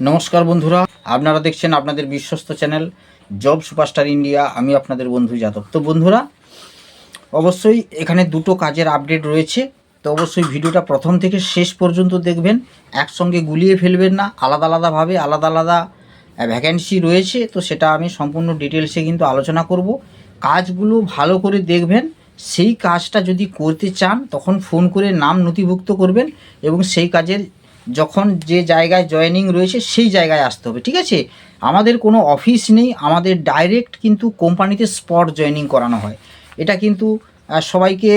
নমস্কার বন্ধুরা, আপনারা দেখছেন আপনাদের বিশ্বস্ত চ্যানেল জব সুপারস্টার ইন্ডিয়া। আমি আপনাদের বন্ধু যাদব। তো বন্ধুরা, অবশ্যই এখানে দুটো কাজের আপডেট রয়েছে। তো অবশ্যই ভিডিওটা প্রথম থেকে শেষ পর্যন্ত দেখবেন। একসঙ্গে গুলিয়ে ফেলবেন না, আলাদা আলাদাভাবে আলাদা আলাদা ভ্যাকেন্সি রয়েছে। তো সেটা আমি সম্পূর্ণ ডিটেলসে কিন্তু আলোচনা করব। কাজগুলো ভালো করে দেখবেন। সেই কাজটা যদি করতে চান, তখন ফোন করে নাম নথিভুক্ত করবেন এবং সেই কাজের যখন যে জায়গায় জয়েনিং রয়েছে, সেই জায়গায় আসতে হবে, ঠিক আছে? আমাদের কোনো অফিস নেই, আমাদের ডাইরেক্ট কিন্তু কোম্পানিতে স্পট জয়েনিং করানো হয়। এটা কিন্তু সবাইকে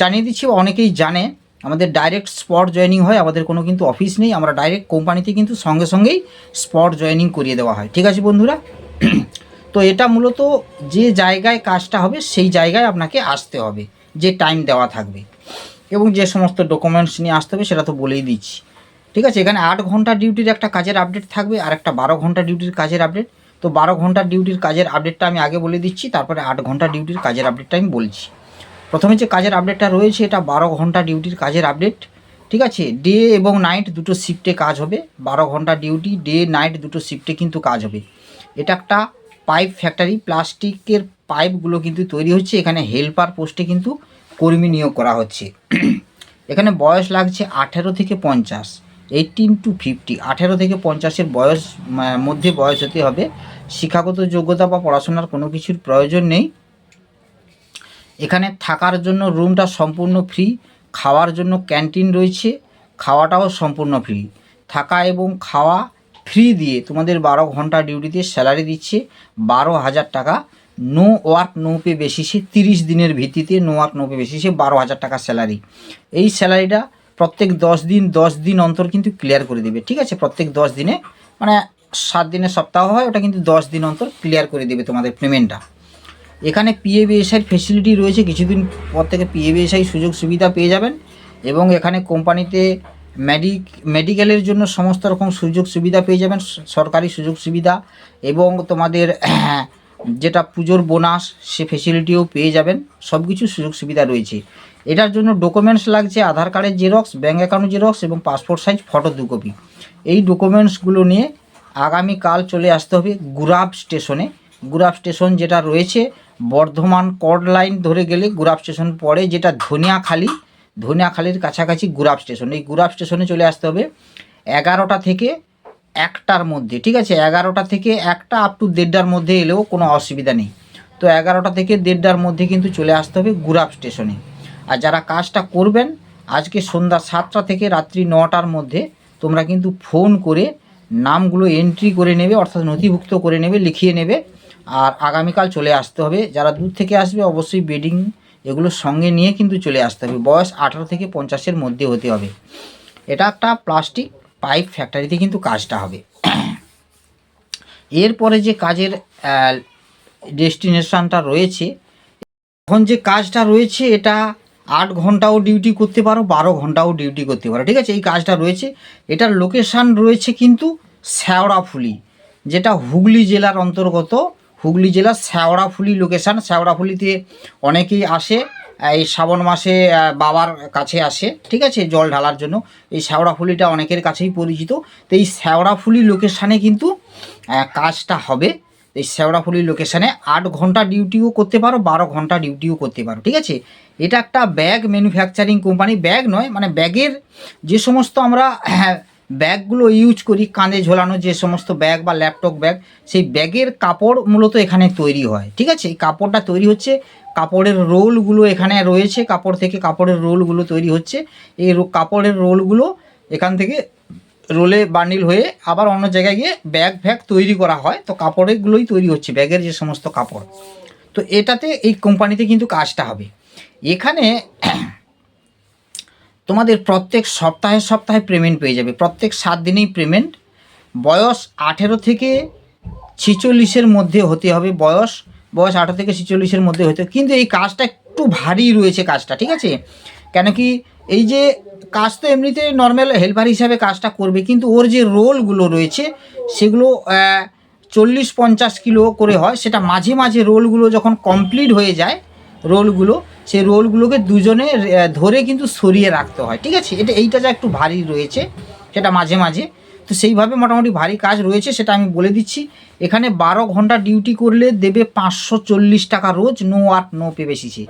জানিয়ে দিচ্ছি, অনেকেই জানে, আমাদের ডাইরেক্ট স্পট জয়েনিং হয়, আমাদের কোনো কিন্তু অফিস নেই, আমরা ডাইরেক্ট কোম্পানিতে কিন্তু সঙ্গে সঙ্গেই স্পট জয়েনিং করিয়ে দেওয়া হয়, ঠিক আছে বন্ধুরা? তো এটা মূলত যে জায়গায় কাজটা হবে, সেই জায়গায় আপনাকে আসতে হবে, যে টাইম দেওয়া থাকবে। এবং যে সমস্ত ডকুমেন্টস নিয়ে আসতে হবে, সেটা তো বলেই দিচ্ছি। ঠিক আছে? এখানে আট ঘণ্টা ডিউটির একটা কাজের আপডেট থাকবে আর একটা বারো ঘণ্টা ডিউটির কাজের আপডেট তো বারো ঘণ্টা ডিউটির কাজের আপডেটটা আমি আগে বলে দিচ্ছি, তারপরে আট ঘণ্টা ডিউটির কাজের আপডেটটা আমি বলছি। প্রথমে যে কাজের আপডেটটা রয়েছে, এটা বারো ঘণ্টা ডিউটির কাজের আপডেট ঠিক আছে? ডে এবং নাইট দুটো শিফটে কাজ হবে। বারো ঘণ্টা ডিউটি ডে নাইট দুটো শিফটে কিন্তু কাজ হবে। এটা একটা পাইপ ফ্যাক্টরি প্লাস্টিকের পাইপগুলো কিন্তু তৈরি হচ্ছে। এখানে হেল্পার পোস্টে কিন্তু কর্মী নিয়োগ করা হচ্ছে। এখানে বয়স লাগছে আঠেরো থেকে পঞ্চাশ। এইটিন টু ফিফটি আঠেরো থেকে পঞ্চাশের বয়স মধ্যে বয়স হতে হবে। শিক্ষাগত যোগ্যতা বা পড়াশোনার কোনো কিছুর প্রয়োজন নেই। এখানে থাকার জন্য রুমটা সম্পূর্ণ ফ্রি খাওয়ার জন্য ক্যান্টিন রয়েছে, খাওয়াটাও সম্পূর্ণ ফ্রি থাকা এবং খাওয়া ফ্রি দিয়ে তোমাদের বারো ঘণ্টা ডিউটিতে স্যালারি দিচ্ছে বারো হাজার টাকা। নো ওয়ার্ক নো পে বেসিসে তিরিশ দিনের ভিত্তিতে নো ওয়ার্ক নো পে বেসিসে বারো হাজার টাকা স্যালারি এই স্যালারিটা প্রত্যেক দশ দিন দশ দিন অন্তর কিন্তু ক্লিয়ার করে দেবে, ঠিক আছে? প্রত্যেক দশ দিনে মানে সাত দিনের সপ্তাহ হয়, ওটা কিন্তু দশ দিন অন্তর ক্লিয়ার করে দেবে তোমাদের পেমেন্টটা এখানে পিএবিএসআইয়ের ফেসিলিটি রয়েছে, কিছুদিন পর থেকে পিএবিএসআই সুযোগ সুবিধা পেয়ে যাবেন এবং এখানে কোম্পানিতে মেডিক মেডিকেলের জন্য সমস্ত রকম সুযোগ সুবিধা পেয়ে যাবেন, সরকারি সুযোগ সুবিধা এবং তোমাদের যেটা পুজোর বোনাস, সে ফেসিলিটিও পেয়ে যাবেন সব কিছু সুযোগ সুবিধা রয়েছে। এটার জন্য ডকুমেন্টস লাগছে, আধার কার্ডের জেরক্স ব্যাঙ্ক অ্যাকাউন্ট জেরক্স এবং পাসপোর্ট সাইজ ফটো দু কপি এই ডকুমেন্টসগুলো নিয়ে আগামীকাল চলে আসতে হবে গুরাব স্টেশনে গুরাব স্টেশন যেটা রয়েছে, বর্ধমান কর্ড লাইন ধরে গেলে গুরাব স্টেশন পরে যেটা ধনিয়াখালি। ধনিয়াখালির কাছাকাছি গুরাব স্টেশন এই গুরাব স্টেশনে চলে আসতে হবে এগারোটা থেকে একটার মধ্যে, ঠিক আছে? এগারোটা থেকে একটা আপ টু দেড়টার মধ্যে এলেও কোনো অসুবিধা নেই। তো এগারোটা থেকে দেড়টার মধ্যে কিন্তু চলে আসতে হবে গুরাব স্টেশনে। আর যারা কাজটা করবেন, আজকে সন্ধ্যা সাতটা থেকে রাত্রি নটার মধ্যে তোমরা কিন্তু ফোন করে নামগুলো এন্ট্রি করে নেবে, অর্থাৎ নথিভুক্ত করে নেবে, লিখিয়ে নেবে। আর আগামীকাল চলে আসতে হবে। যারা দূর থেকে আসবে, অবশ্যই বেডিং এগুলো সঙ্গে নিয়ে কিন্তু চলে আসতে হবে। বয়স আঠারো থেকে পঞ্চাশের মধ্যে হতে হবে। এটা একটা প্লাস্টিক পাইপ ফ্যাক্টরিতে কিন্তু কাজটা হবে। এরপরে যে কাজের ডেস্টিনেশনটা রয়েছে, এখন যে কাজটা রয়েছে এটা আট ঘন্টাও ডিউটি করতে পারো, বারো ঘন্টাও ডিউটি করতে পারো, ঠিক আছে? এই কাজটা রয়েছে। এটার লোকেশান রয়েছে কিন্তু শ্যাওড়াফুলি, যেটা হুগলি জেলার অন্তর্গত। হুগলি জেলার শ্যাওড়াফুলি লোকেশান, শ্যাওড়াফুলিতে অনেকেই আসে। এই শ্রাবণ মাসে বাবার কাছে আসে, ঠিক আছে, জল ঢালার জন্য। এই শ্যাওড়াফুলিটা অনেকের কাছেই পরিচিত। তো এই শ্যাওড়াফুলি লোকেশানে কিন্তু কাজটা হবে। এই শেওড়াফুলি লোকেশানে আট ঘণ্টা ডিউটিও করতে পারো, বারো ঘণ্টা ডিউটিও করতে পারো, ঠিক আছে? এটা একটা ব্যাগ ম্যানুফ্যাকচারিং কোম্পানি, ব্যাগ নয় মানে ব্যাগের যে সমস্ত আমরা ব্যাগগুলো ইউজ করি, কাঁধে ঝোলানো যে সমস্ত ব্যাগ বা ল্যাপটপ ব্যাগ সেই ব্যাগের কাপড় মূলত এখানে তৈরি হয়, ঠিক আছে? এই কাপড়টা তৈরি হচ্ছে, কাপড়ের রোলগুলো এখানে রয়েছে, কাপড় থেকে কাপড়ের রোলগুলো তৈরি হচ্ছে, এই কাপড়ের রোলগুলো এখান থেকে রোলে বান্ডিল হয়ে আবার অন্য জায়গায় গিয়ে ব্যাগ ফ্যাগ তৈরি করা হয়, তো কাপড়েরগুলোই তৈরি হচ্ছে, ব্যাগের যে সমস্ত কাপড়। তো এটাতে এই কোম্পানিতে কিন্তু কাজটা হবে। এখানে তোমাদের প্রত্যেক সপ্তাহে সপ্তাহে পেমেন্ট পেয়ে যাবে। প্রত্যেক সাত দিনেই পেমেন্ট বয়স আঠেরো থেকে ছিচল্লিশের মধ্যে হতে হবে বয়স। বয়স আঠেরো থেকে ছিচল্লিশের মধ্যে হতে। কিন্তু এই কাজটা একটু ভারী রয়েছে কাজটা, ঠিক আছে? কেন কি এই যে কাজ তো এমনিতে নর্মাল হেল্পার হিসাবে কাজটা করবে, কিন্তু ওর যে রোলগুলো রয়েছে, সেগুলো চল্লিশ পঞ্চাশ কিলো করে হয়। সেটা মাঝে মাঝে রোলগুলো যখন কমপ্লিট হয়ে যায় রোলগুলো, সেই রোলগুলোকে দুজনে ধরে কিন্তু সরিয়ে রাখতে হয়, ঠিক আছে? এটা, এইটা যা একটু ভারী রয়েছে, সেটা মাঝে মাঝে। তো সেইভাবে মোটামুটি ভারী কাজ রয়েছে, সেটা আমি বলে দিচ্ছি। এখানে বারো ঘণ্টা ডিউটি করলে দেবে পাঁচশো চল্লিশ টাকা রোজ, নো আট, নো পে বেশিছে।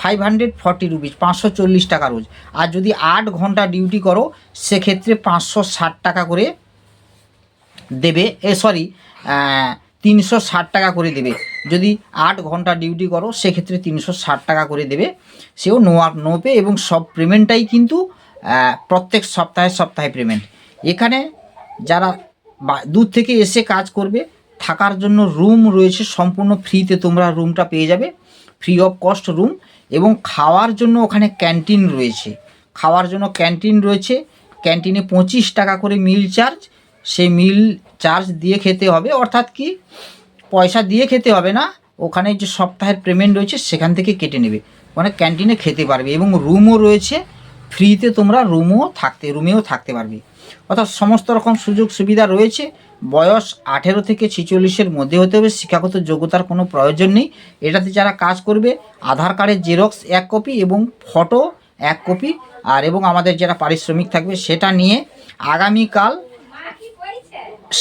ফাইভ হান্ড্রেড ফর্টি রুপিস পাঁচশো চল্লিশ টাকা রোজ। আর যদি আট ঘণ্টা ডিউটি করো, সেক্ষেত্রে পাঁচশো ষাট টাকা করে দেবে, এ সরি তিনশো ষাট টাকা করে দেবে। যদি আট ঘণ্টা ডিউটি করো, সেক্ষেত্রে তিনশো ষাট টাকা করে দেবে। সেও নো আপ নো পে এবং সব পেমেন্টটাই কিন্তু প্রত্যেক সপ্তাহে সপ্তাহে পেমেন্ট এখানে যারা দূর থেকে এসে কাজ করবে, থাকার জন্য রুম রয়েছে, সম্পূর্ণ ফ্রিতে তোমরা রুমটা পেয়ে যাবে। ফ্রি অফ কস্ট রুম এবং খাওয়ার জন্য ওখানে ক্যান্টিন রয়েছে। খাওয়ার জন্য ক্যান্টিন রয়েছে। ক্যান্টিনে পঁচিশ টাকা করে মিল চার্জ সেই মিল চার্জ দিয়ে খেতে হবে, অর্থাৎ কি পয়সা দিয়ে খেতে হবে না, ওখানে যে সপ্তাহের পেমেন্ট রয়েছে সেখান থেকে কেটে নেবে। ওখানে ক্যান্টিনে খেতে পারবে এবং রুমও রয়েছে ফ্রিতে তোমরা রুমও থাকতে রুমেও থাকতে পারবে। অর্থাৎ সমস্ত রকম সুযোগ সুবিধা রয়েছে, বয়স আঠেরো থেকে ছিচল্লিশের মধ্যে হতে হবে, শিক্ষাগত যোগ্যতার কোনো প্রয়োজন নেই। এটাতে যারা কাজ করবে, আধার কার্ডের জেরক্স এক কপি এবং ফটো এক কপি আর এবং আমাদের যারা পারিশ্রমিক থাকবে, সেটা নিয়ে আগামীকাল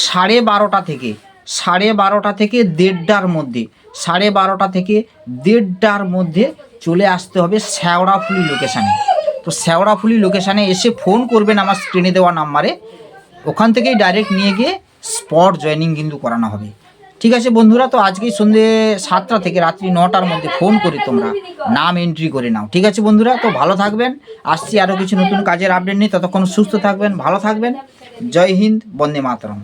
সাড়ে বারোটা থেকে, সাড়ে বারোটা থেকে দেড়টার মধ্যে, সাড়ে বারোটা থেকে দেড়টার মধ্যে চলে আসতে হবে শ্যাওড়াফুলি লোকেশানে তো শ্যাওড়াফুলি লোকেশানে এসে ফোন করবেন আমার স্ক্রিনে দেওয়া নাম্বারে ওখান থেকেই ডাইরেক্ট নিয়ে গিয়ে স্পট জয়নিং কিন্তু করানো হবে। ঠিক আছে বন্ধুরা, তো আজকেই সন্ধে সাতটা থেকে রাত্রি নটার মধ্যে ফোন করে তোমরা। নাম এন্ট্রি করে নাও, ঠিক আছে বন্ধুরা? তো ভালো থাকবেন, আসছি আরও কিছু নতুন কাজের আপডেট নিয়ে। ততক্ষণ সুস্থ থাকবেন, ভালো থাকবেন। জয় হিন্দ, বন্দে মাতরম।